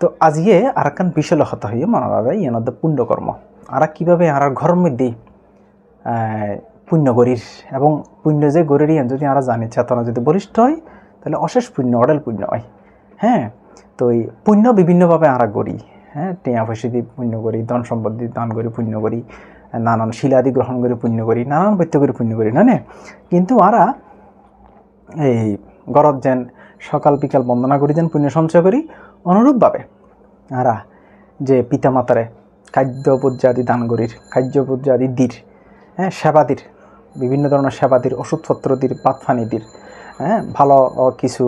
তো আর একখান বিষয় হতে হইয়ে মনারা ইয়ানদের পুণ্যকর্ম। আর কীভাবে আর ঘরের মধ্যে পুণ্য গরির এবং পুণ্য যে গরির ইয়ান যদি আমরা জানি, চেতনা যদি বলিষ্ঠ হয়, তাহলে অশেষ পুণ্য, অডেল পুণ্য হয়। হ্যাঁ তো এই পুণ্য বিভিন্নভাবে আমরা করি। হ্যাঁ টেয়া পয়সা দিয়ে পুণ্য করি, ধন সম্পদ দিয়ে দান করি পুণ্য করি, নানান শিলাদি গ্রহণ করে পুণ্য করি, নানান বৈত্য করে পুণ্য করি না? কিন্তু আরা এই গরত যেন সকাল বিকাল বন্দনা করি, যেন পুণ্য সঞ্চয় করি অনুরূপভাবে আরা যে পিতামাতারে খাদ্য পূজ্যাদি দান করির খাদ্য পূজ্যাদি দির হ্যাঁ সেবাদির, বিভিন্ন ধরনের সেবাদির ওষুধপত্র দির পাতফানি দির হ্যাঁ ভালো কিছু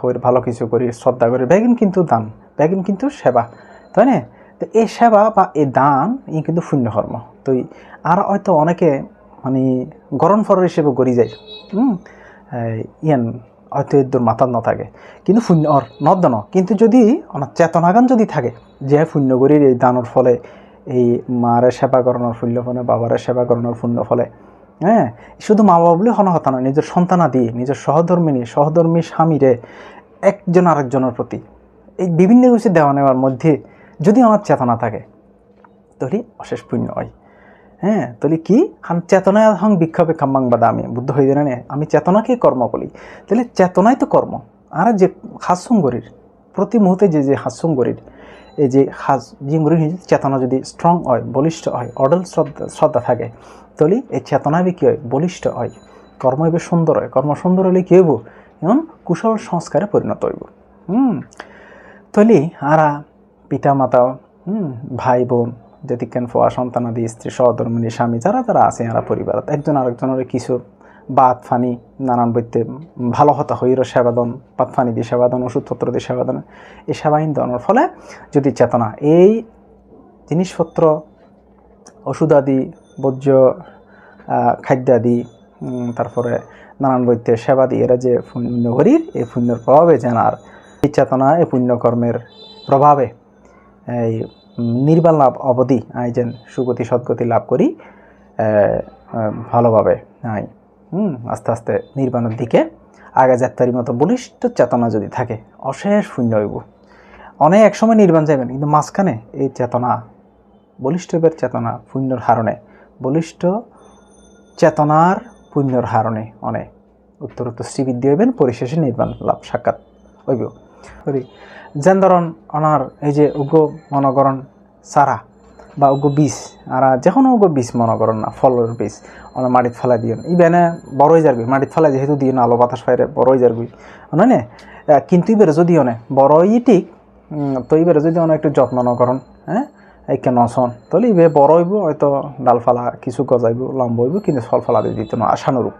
হইর ভালো কিছু করি শ্রদ্ধা করি বেগিন কিন্তু দান, বেগিন কিন্তু সেবা, তাই না? তো এই সেবা বা এই দান ই কিন্তু শূন্য কর্ম তো আর হয়তো অনেকে মানে গরম ফর হিসেবে গড়ি যায়, হুম ইয়ান হয়তো এর মাথার ন থাকে। কিন্তু শূন্য অর নদ ন কিন্তু যদি অনার চেতনাগান যদি থাকে, যে শূন্য করির এই দানের ফলে, এই মারে সেবা করানোর শূন্য ফলে, বাবারে সেবা করানোর শূন্য ফলে হ্যাঁ? শুধু মা বাবা বলে হন হতা নয়, নিজের সন্তানাদি নিজের সহধর্মিনী, সহধর্মী স্বামীরে একজন আরেকজনের প্রতি। এই বিভিন্ন কিছু দেওয়া নেওয়ার মধ্যে যদি আমার চেতনা থাকে, তাহলে অশেষ পুণ্য হয়। হ্যাঁ তাহলে কি? হাম চেতনায় হং বিক্ষোভে খাম্বাং বাদা আমি বুদ্ধ হয়ে জানে আমি চেতনাকে কর্ম বলি। তাহলে চেতনাই তো কর্ম। আর যে হাস্যং গরির প্রতি মুহূর্তে যে যে হাস্যং গরির এই যে হাস জিঙ্গুরির চেতনা যদি স্ট্রং হয়, বলিষ্ঠ হয়, অডল শ্রদ্ধা শ্রদ্ধা থাকে তাহলে এই চেতনা বি কী হয়? বলিষ্ঠ হয়। কর্ম এবার সুন্দর হয়। কর্ম সুন্দর হলে কী হইব? এমন কুশল সংস্কারে পরিণত হইব। হুম। তলি আরা পিতা মাতা হুম ভাই বোন যদি কেন ফোয়া সন্তানাদি স্ত্রী সহধর্মিনী স্বামী যারা যারা আছে এরা পরিবারত একজন আরেকজনের কিছু বাত ফানি নানান বৈতে ভালো হতা হইর সেবাদন পাত ফানি দিয়ে সেবাদন ওষুধপত্র দিয়ে সেবাদন এই সেবাইন দেওয়ানোর ফলে যদি চেতনা এই জিনিসপত্র ওষুধ আদি বর্জ্য আহ, খাদ্য আদি তারপরে নানান বৈতে সেবা দিয়ে এরা যে পুণ্য করির এই পুণ্যের প্রভাবে জানার এই চেতনা এই পুণ্যকর্মের প্রভাবে এই উম, নির্বাণ লাভ অবধি আই যেন সুগতি সদ্গতি লাভ করি ভালোভাবে আই হুম আস্তে আস্তে নির্বাণের দিকে আগে যাত্রার মতো বলিষ্ঠ চেতনা যদি থাকে অশেষ শূন্য হইব। অনেক এক সময় নির্বাণ যাবেন কিন্তু মাঝখানে এই চেতনা বলিষ্ঠবের চেতনা পুণ্যর হারণে বলিষ্ঠ চেতনার পুণ্যর হারণে অনেক উত্তরোত্তর শ্রীবৃদ্ধি হইবেন পরিশেষে নির্বাণ লাভ সাক্ষাৎ হইব। সরি যেন ধরন অনার, এই যে উগ্র মনকরণ সারা বা উগ্র বীজ আর যে কোনো উগ্র বীজ মনকরণ না, ফলের বীজ ওনার মাটিত ফেলাই দিও ই বেনে বড়ই যারবি মাটিত ফেলাই যেহেতু দিও না আলো বাতাস ফাইরে বড়ই যারবি নয় কিন্তু ইবেরে যদি অনে, বড়ই ঠিক তো ইবেরে যদি অনেক একটু যত্ন নকরণ হ্যাঁ একে নসন তাহলে ইবে বড় হইব, হয়তো ডালফালা কিছু গজাইব, লম্ব হইব, কিন্তু ফল ফলা দিয়ে দিত না, আশানুরূপ।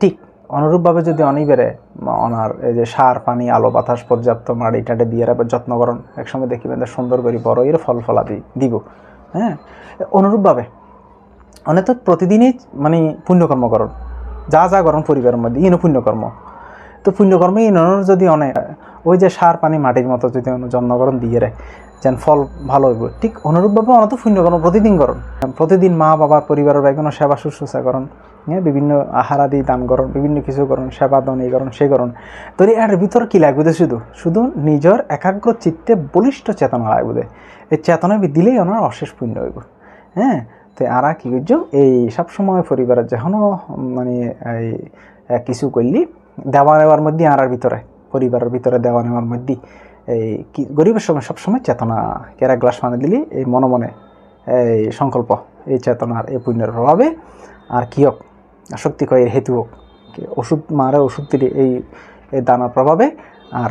ঠিক অনুরূপভাবে যদি অনিবেরে অনার এই যে সার, পানি, আলো, বাতাস পর্যাপ্ত মাড়ি টাটে দিয়ে রাখবে যত্ন করুন, একসময় দেখিবেন সুন্দর করে বড় এর ফল ফলা দি দিব। হ্যাঁ? অনুরূপভাবে অনেক তো প্রতিদিনই মানে পুণ্যকর্ম করুন। যা যা করুন পরিবারের মধ্যে, ইনো পুণ্যকর্ম। তো পুণ্যকর্মে ইনোর যদি অনেক ওই যে সার, পানি, মাটির মতো যদি অন্য জন্মকরণ দিয়ে রে, যেন ফল ভালো হইব। ঠিক অনুরূপভাবে অনত পুণ্যকর্ম প্রতিদিন করুন। প্রতিদিন মা বাবার পরিবারের বেগুন সেবা শুশ্রূষা করুন। হ্যাঁ বিভিন্ন আহার আদি দান করুন বিভিন্ন কিছু করুন, সেবা দান এই করুন সে করুন। তো এর ভিতর কি লাগবে শুধু? শুধু নিজের একাগ্র চিত্তে বলিষ্ঠ চেতনা লাগবে। এই চেতনা দিলেই ওনার অশেষ পুণ্য হইব। হ্যাঁ তো আরা কি করছ? এই সবসময় পরিবারের যখন মানে এই কিছু করলি, দেওয়া নেওয়ার মধ্যে আরার ভিতরে, পরিবারের ভিতরে দেওয়া নেওয়ার মধ্যে এই কি, গরিবের সময় সবসময় চেতনা কেরা গ্লাস পানি দিলি, এই মনে মনে, এই সংকল্প, এই চেতনার, এই পুণ্যের প্রভাবে, আর কি হোক। আসক্তি কয়ের হেতু হোক ওষুধ মারে ওষুধ দিলে এই দানার প্রভাবে আর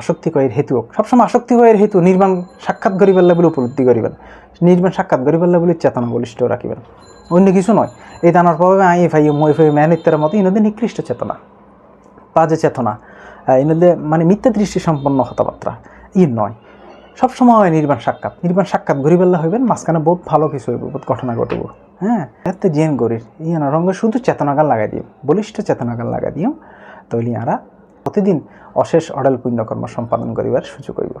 আসক্তি কয়ের হেতু হোক সবসময় আসক্তি কয়ের হেতু নির্মাণ সাক্ষাৎ গরিবের বলে উপলব্ধি করিবেন। নির্মাণ সাক্ষাৎ গরিবের বলে চেতনা বলিষ্ঠ রাখিবেন। অন্য কিছু নয়, এই দানার প্রভাবে আই ফাই মই ফাই ম্যান ইত্যাদির মতো ইনদের নিকৃষ্ট চেতনা বাজে চেতনা ইনদের মানে মিথ্যা দৃষ্টি সম্পন্ন কথাবার্তা ই নয় সবসময় নির্বাণ সাক্ষাৎ। নির্বাণ সাক্ষাৎ গরিবেল্লা হইবেন, মাঝখানে বহুত ভালো কিছু হইব, বহুত ঘটনা ঘটব। হ্যাঁ? এতে জেন গরির ইয়ে রঙে শুধু চেতনাগান লাগাই দিও, বলিষ্ঠ চেতনাগান লাগাই দিও তৈলি আরা প্রতিদিন অশেষ অডাল পুণ্যকর্ম সম্পাদন করিবার সুযোগ হইব।